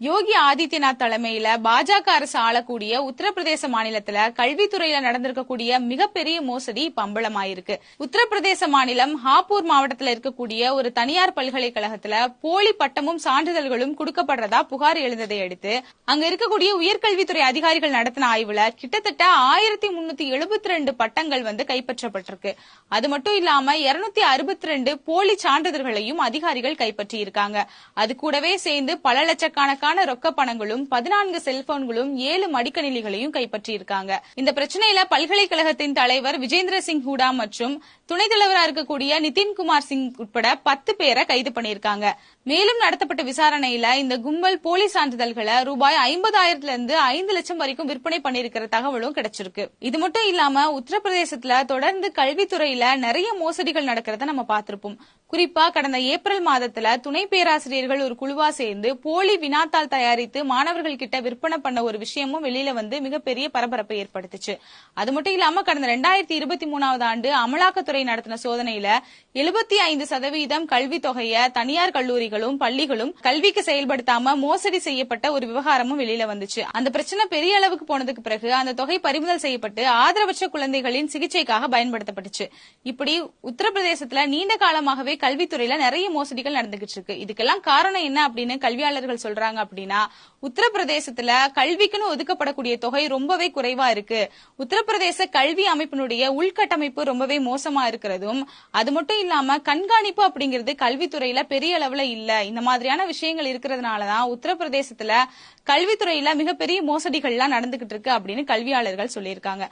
யோகி ஆதித்யநாத் தலைமையில பாஜக அரசு ஆளக்கூடிய உத்தரப்பிரதேச மாநிலத்துல கல்வித்துறையில நடந்திருக்கக்கூடிய மிகப்பெரிய மோசடி பம்பளமாயிருக்கு உத்தரப்பிரதேச மாநிலம் ஹாப்பூர் மாவட்டத்துல இருக்கக்கூடிய ஒரு தனியார் பல்கலைக்கழகத்துல போலி பட்டமும் சான்றிதழ்களும் கொடுக்கப்படுறதா புகார் எழுந்ததை அடுத்து அங்க இருக்கக்கூடிய உயர்கல்வித்துறை அதிகாரிகள் நடத்தின ஆய்வுல கிட்டத்தட்ட ஆயிரத்தி முன்னூத்தி எழுபத்தி ரெண்டு பட்டங்கள் வந்து கைப்பற்றப்பட்டிருக்கு. அது மட்டும் இல்லாம இருநூத்தி அறுபத்தி ரெண்டு போலி சான்றிதழ்களையும் அதிகாரிகள் கைப்பற்றி இருக்காங்க அது கூடவே சேர்ந்து பல லட்சக்கணக்கான ரொக்க பணங்களும் பதினான்கு செல்போன்களும் ஏழு மடிக்கணினிகளையும் கைப்பற்றியிருக்காங்க. இந்த பிரச்சனையில பல்கலைக்கழகத்தின் தலைவர் விஜேந்திர சிங் ஹூடா மற்றும் துணைத் தலைவரா இருக்கக்கூடிய நிதின்குமார் சிங் உட்பட பத்து பேரை கைது பண்ணியிருக்காங்க. மேலும் நடத்தப்பட்ட விசாரணையில இந்த கும்பல் போலி சான்றிதழ்களை ரூபாய் ஐம்பதாயிரத்துல இருந்து ஐந்து லட்சம் வரைக்கும் விற்பனை பண்ணிருக்கிற தகவலும் கிடைச்சிருக்கு. இது மட்டும் இல்லாம உத்தரப்பிரதேசத்துல தொடர்ந்து கல்வித்துறையில நிறைய மோசடிகள் நடக்கிறத நம்ம பார்த்திருப்போம். குறிப்பா கடந்த ஏப்ரல் மாதத்துல துணை பேராசிரியர்கள் ஒரு குழுவா சேர்ந்து போலி செய்தித்தாள் தயாரித்து மாணவர்கள் கிட்ட விற்பனை பண்ண ஒரு விஷயமும் வெளியில வந்து மிகப்பெரிய பரபரப்பை ஏற்படுத்துச்சு. அது மட்டும் இல்லாம கடந்த ரெண்டாயிரத்தி இருபத்தி மூணாவது ஆண்டு அமலாக்கத்துறை நடத்தின சோதனையில எழுபத்தி ஐந்து சதவீதம் கல்வி தொகையை தனியார் கல்லூரிகளும் பள்ளிகளும் கல்விக்கு செயல்படுத்தாம மோசடி செய்யப்பட்ட ஒரு விவகாரமும் வெளியில வந்துச்சு. அந்த பிரச்சனை பெரிய அளவுக்கு போனதுக்கு பிறகு அந்த தொகை பறிமுதல் செய்யப்பட்டு ஆதரவற்ற குழந்தைகளின் சிகிச்சைக்காக பயன்படுத்தப்பட்டுச்சு. இப்படி உத்தரப்பிரதேசத்துல நீண்ட காலமாகவே கல்வித்துறையில நிறைய மோசடிகள் நடந்துகிட்டு இருக்கு. இதுக்கெல்லாம் காரணம் என்ன அப்படின்னு கல்வியாளர்கள் சொல்றாங்க அப்படின்னா உத்தரப்பிரதேசத்துல கல்விக்குன்னு ஒதுக்கப்படக்கூடிய தொகை ரொம்பவே குறைவா இருக்கு. உத்தரப்பிரதேச கல்வி அமைப்பினுடைய உள்கட்டமைப்பு ரொம்பவே மோசமா இருக்கிறதும் அது மட்டும் இல்லாம கண்காணிப்பு அப்படிங்கிறது கல்வித்துறையில பெரிய அளவுல இல்ல. இந்த மாதிரியான விஷயங்கள் இருக்கிறதுனாலதான் உத்தரப்பிரதேசத்துல கல்வித்துறையில மிகப்பெரிய மோசடிகள்லாம் நடந்துகிட்டு இருக்கு அப்படின்னு கல்வியாளர்கள் சொல்லியிருக்காங்க.